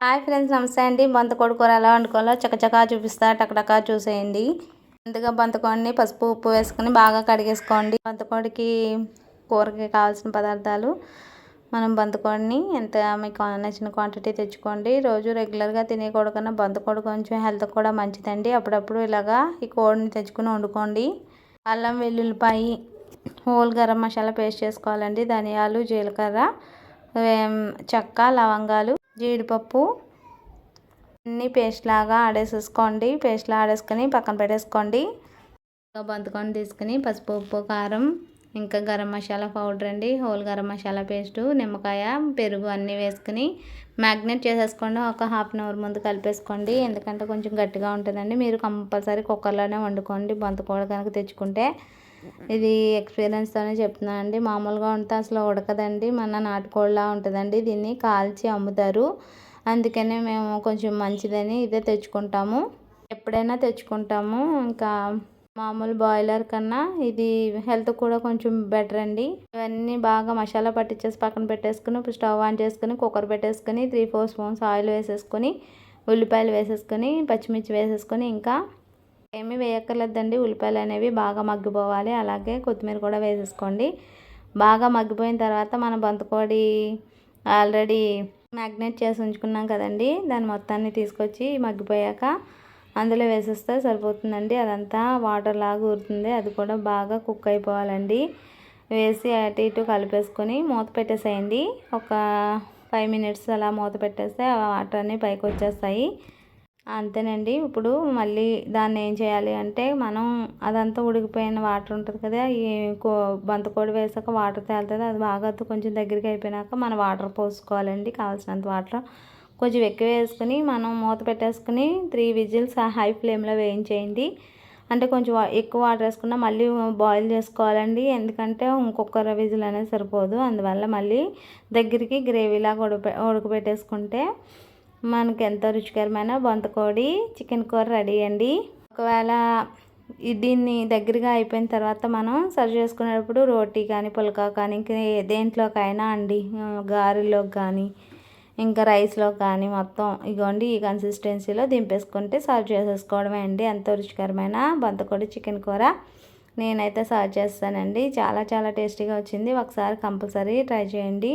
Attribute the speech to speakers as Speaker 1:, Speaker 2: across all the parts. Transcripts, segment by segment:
Speaker 1: Hi friends నమస్తే అండి. బంతకోడి కూర ఎలా వండుకోవాలో చకచకా చూపిస్తా. టకటకా చూసేయండి. ముందుగా బంతకోడిని పసుపు ఉప్పు వేసుకొని బాగా కడిగేసుకోండి. బంతకోడికి కూరకి కావాల్సిన పదార్థాలు మనం బంతకోడిని ఎంత మీకు నచ్చిన క్వాంటిటీ తెచ్చుకోండి. రోజు రెగ్యులర్గా తినే కోడి కన్నా బంతకోడి కొంచెం హెల్త్ కూడా మంచిదండి. అప్పుడప్పుడు ఇలాగా ఈ కోడిని తెచ్చుకుని వండుకోండి. అల్లం వెల్లుల్లిపాయి హోల్ గరం మసాలా పేస్ట్ చేసుకోవాలండి. ధనియాలు జీలకర్ర చెక్క లవంగాలు. జీడిపప్పు అన్నీ పేస్ట్ లాగా ఆడేసేసుకోండి. పేస్ట్లా ఆడేసుకొని పక్కన పెట్టేసుకోండి. బంతుకొని తీసుకుని పసుపు ఉప్పు కారం ఇంకా గరం మసాలా పౌడర్ అండి. హోల్ గరం మసాలా పేస్టు నిమ్మకాయ పెరుగు అన్నీ వేసుకుని మ్యాగ్నేట్ చేసేసుకోండి. ఒక హాఫ్ అన్ అవర్ ముందు కలిపేసుకోండి. ఎందుకంటే కొంచెం గట్టిగా ఉంటుందండి. మీరు కంపల్సరీ కుక్కర్లోనే వండుకోండి. బంతకూడ కనుక తెచ్చుకుంటే ఇది ఎక్స్పీరియన్స్తోనే చెప్తున్నాను అండి. మామూలుగా ఉంటే అసలు ఉడకదండి. మన నాటుకోళ్ళ ఉంటుందండి. దీన్ని కాల్చి అమ్ముతారు. అందుకనే మేము కొంచెం మంచిదని ఇదే తెచ్చుకుంటాము. ఎప్పుడైనా తెచ్చుకుంటాము. ఇంకా మామూలు బాయిలర్ కన్నా ఇది హెల్త్ కూడా కొంచెం బెటర్ అండి. ఇవన్నీ బాగా మసాలా పట్టించేసి పక్కన పెట్టేసుకుని ఇప్పుడు స్టవ్ ఆన్ చేసుకుని కుక్కర్ పెట్టేసుకుని త్రీ ఫోర్ స్పూన్స్ ఆయిల్ వేసేసుకొని ఉల్లిపాయలు వేసేసుకొని పచ్చిమిర్చి వేసేసుకొని ఇంకా ఏమి వేయక్కర్లేదండి. ఉల్లిపాయలు అనేవి బాగా మగ్గిపోవాలి. అలాగే కొత్తిమీర కూడా వేసేసుకోండి. బాగా మగ్గిపోయిన తర్వాత మన బంతకోడి ఆల్రెడీ మ్యాగ్నేట్ చేసి ఉంచుకున్నాం కదండి. దాని మొత్తాన్ని తీసుకొచ్చి మగ్గిపోయాక అందులో వేసేస్తే సరిపోతుందండి. అదంతా వాటర్ లాగా ఊరుతుంది. అది కూడా బాగా కుక్ అయిపోవాలండి. వేసి అటు ఇటు కలిపేసుకొని మూత పెట్టేసేయండి. ఒక ఫైవ్ మినిట్స్ అలా మూత పెట్టేస్తే ఆ వాటర్ అన్నీ పైకి వచ్చేస్తాయి. అంతేనండి. ఇప్పుడు మళ్ళీ దాన్ని ఏం చేయాలి అంటే మనం అదంతా ఉడికిపోయిన వాటర్ ఉంటుంది కదా ఈ కో బంతకోడి వేసాక వాటర్ తేలుతుంది. అది బాగా కొంచెం దగ్గరికి అయిపోయినాక మనం వాటర్ పోసుకోవాలండి కావాల్సినంత వాటర్. కొంచెం ఎక్కువ వేసుకుని మనం మూత పెట్టేసుకుని త్రీ విజిల్స్ హై ఫ్లేమ్లో వేయించేయండి. అంటే కొంచెం ఎక్కువ వాటర్ వేసుకున్నా మళ్ళీ బాయిల్ చేసుకోవాలండి. ఎందుకంటే ఇంకొక విజిల్ అనేది సరిపోదు. అందువల్ల మళ్ళీ దగ్గరికి గ్రేవీలాగా ఉడక ఉడకబెట్టేసుకుంటే మనకి ఎంతో రుచికరమైన బొంతకోడి చికెన్ కూర రెడీ అండి. ఒకవేళ దీన్ని దగ్గరగా అయిపోయిన తర్వాత మనం సర్వ్ చేసుకునేటప్పుడు రోటీ కానీ పుల్కా కానీ ఇంక దేంట్లోకైనా అండి. గారెలోకి కానీ ఇంకా రైస్లో కానీ మొత్తం ఇగోండి ఈ కన్సిస్టెన్సీలో దింపేసుకుంటే సర్వ్ చేసేసుకోవడమే అండి. ఎంతో రుచికరమైన బంతకోడి చికెన్ కూర నేనైతే సర్వ్ చేస్తానండి. చాలా చాలా టేస్టీగా వచ్చింది. ఒకసారి కంపల్సరీ ట్రై చేయండి.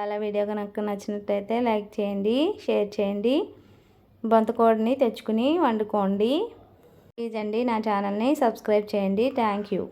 Speaker 1: అలా వీడియో కనుక నచ్చినట్టయితే లైక్ చేయండి షేర్ చేయండి బొంతకోడిని తెచ్చుకుని వండుకోండి. ప్లీజ్ అండి నా ఛానల్ని సబ్స్క్రైబ్ చేయండి. Thank you.